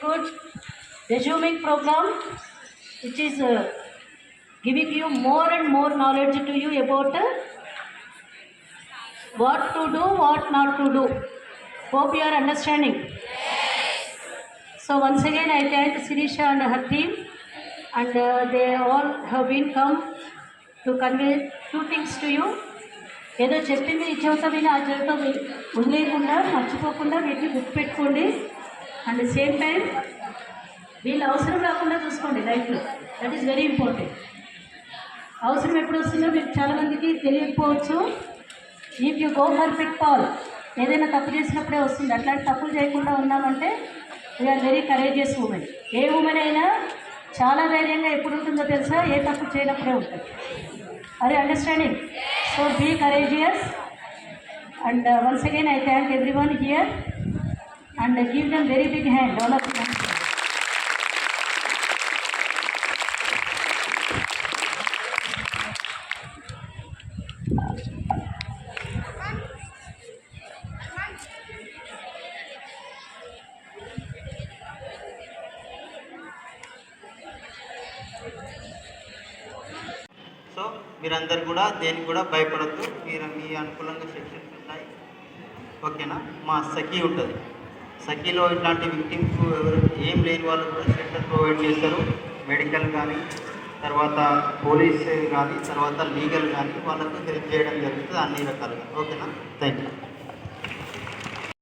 good resuming program which is uh, giving you more and more knowledge to you about uh, what to do, what not to do. Hope you are understanding. So once again I thank Sirisha and her team and uh, they all have been come to convey two things to you. ఏదో చెప్పింది ఈ చెవితో విని ఆ చెవితో వదిలేయకుండా మర్చిపోకుండా వీటిని గుర్తుపెట్టుకోండి and same time వీళ్ళు అవసరం రాకుండా చూసుకోండి లైఫ్లో దట్ ఈస్ వెరీ ఇంపార్టెంట్ అవసరం ఎప్పుడు వస్తుందో మీకు చాలామందికి తెలియకపోవచ్చు. If you go for fit call ఏదైనా తప్పు చేసినప్పుడే వస్తుంది. అట్లాంటి తప్పులు చేయకుండా ఉన్నామంటే we are very courageous women A women అయినా చాలా ధైర్యంగా ఎప్పుడు ఉంటుందో తెలుసా? ఏ తప్పు చేయనప్పుడే ఉంటుంది. అరే understanding so be courageous and once again I thank every one here and give them very big hand all of so మీరందరు కూడా దేనికి కూడా భయపడద్దు మీరు మీ అనుకూలంగా సెక్షన్స్ ఉంటాయి ఓకేనా మా సఖీ ఉంటుంది సఖీలో ఇట్లాంటి విక్టిమ్స్ ఎవరు ఏం లేని వాళ్ళు కూడా షెల్టర్ ప్రొవైడ్ చేస్తారు. మెడికల్ కానీ తర్వాత పోలీస్ కానీ తర్వాత లీగల్ కానీ వాళ్ళకు హెల్ప్ చేయడం జరుగుతుంది అన్ని రకాలుగా. ఓకేనా? Thank you